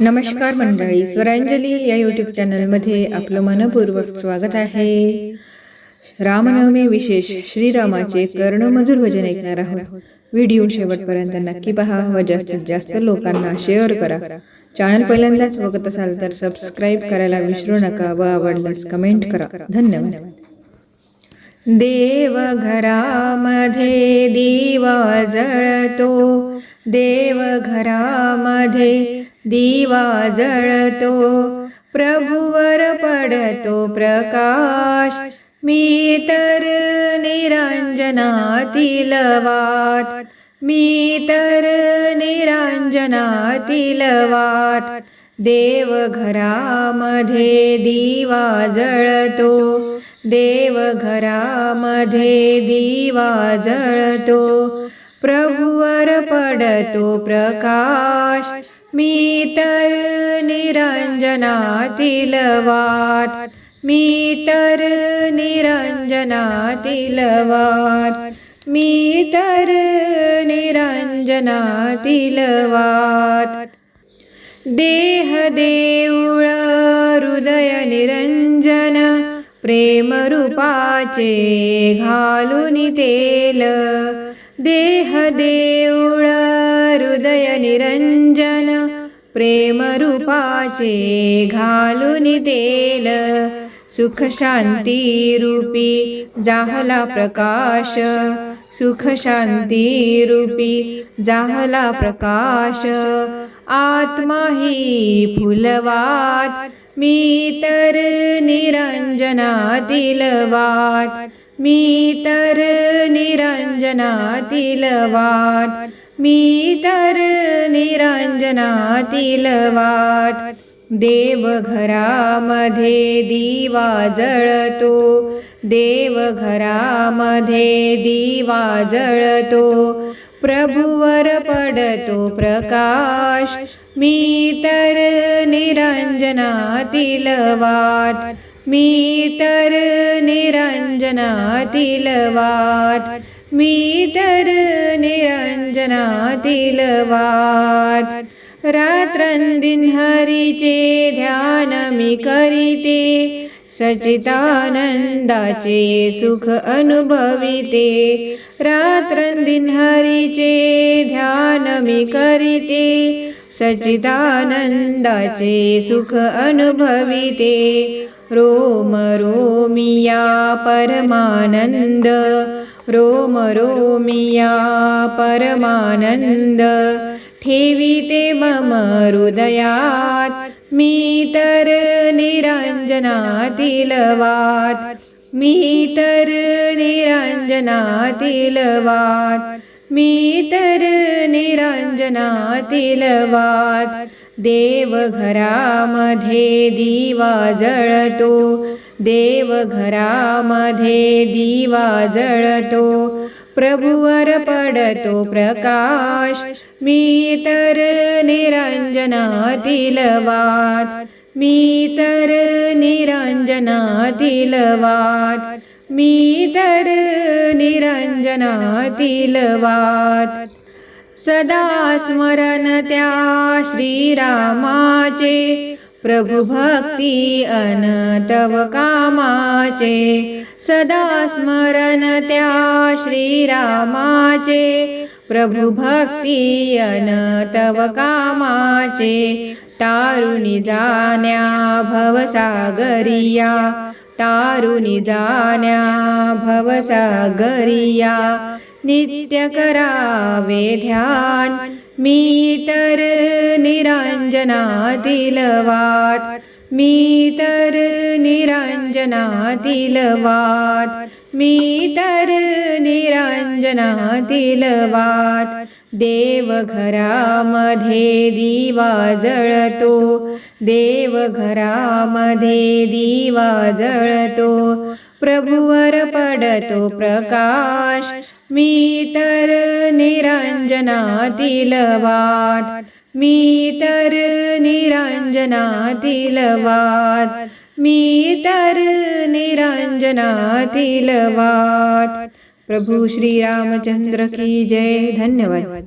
नमस्कार मंडळी स्वरांजली या यूट्यूब चॅनलमध्ये आपलं मनपूर्वक स्वागत आहे. रामनवमी विशेष श्रीरामाचे कर्णमधुर भजन ऐकणार आहोत. व्हिडिओ शेवटपर्यंत नक्की पहा व जास्तीत जास्त लोकांना शेअर करा. चॅनल पहिल्यांदाच बघत असाल तर सबस्क्राईब करायला विसरू नका व आवडल्यास कमेंट करा. धन्यवाद. देव घरामध्ये दिवा जळतो. देव घरामध्ये दिवा जळतो प्रभुवर पडतो प्रकाश. मी तर निरांजनातील वात मी तर निरांजनातील वात देवघरामध्ये दिवा जळतो देवघरामध्ये दिवा जळतो. प्रभुवर पडतो प्रकाश मी तर निरंजनातील वात मी तर निरंजनातील वात मी तर निरंजनातील वात देह देऊळ हृदय निरंजन प्रेमरूपाचे घालून तेल. देह देऊळ हृदय निरंजन प्रेम रूपाचे घालून तेल सुख शांती रूपी जाहला प्रकाश सुख शांती रूपी जाहला प्रकाश आत्मा ही फुलवात मी तर निरंजनातील वाद मी तर निरंजनातील वाद मी तर निरंजनातील वाद देवघरामध्ये दिवा जळतो देवघरामध्ये दिवा जळतो प्रभुवर पडतो प्रकाश मी तर निरंजनातील वात मी तर निरंजनातील वात मी तर निरंजनातील वात रात्रं दिनहरि ध्यानमि करिते सचिदानन्दाच सुख अनुभवीते। रात्रं दिनहरि ध्यानमि करिते सचिदानन्दाचे सुख अनुभविते। रोम रोमिया परमानन्द रोम रोमिया परमानंद ठेविते मम हृदयात मी तर निरंजनातील वात मी तर निरंजनातील वात मी तर निरंजनातील वात देवघरामध्ये दिवा जळतो देवघरामध्ये दिवा जळतो प्रभुवर पडतो प्रकाश मी तर निरंजनातील वात मी तर निरंजनातील वात मी तर निरंजनातील वात सदा स्मरण त्या श्रीरामाचे प्रभु भक्ती अनतव कामाचे. सदा स्मरण त्या श्रीरामाचे प्रभु भक्ती अनतव कामाचे. तारुणी जाण्या भवसागरिया तारुणी जाण्या भवसागरिया. नित्य करावे ध्यान मी तर निरांजनातील वात मी तर निरांजनातील वात मी तर निरांजनातील वात देव घरामध्ये दिवा जळतो देव घरामध्ये दिवा जळतो प्रभुवर पडतो प्रकाश मी तर निरंजनातील वाद मी तर निरंजनातील वाद मी तर निरंजनातील वाद प्रभू श्री रामचंद्र की जय. धन्यवाद.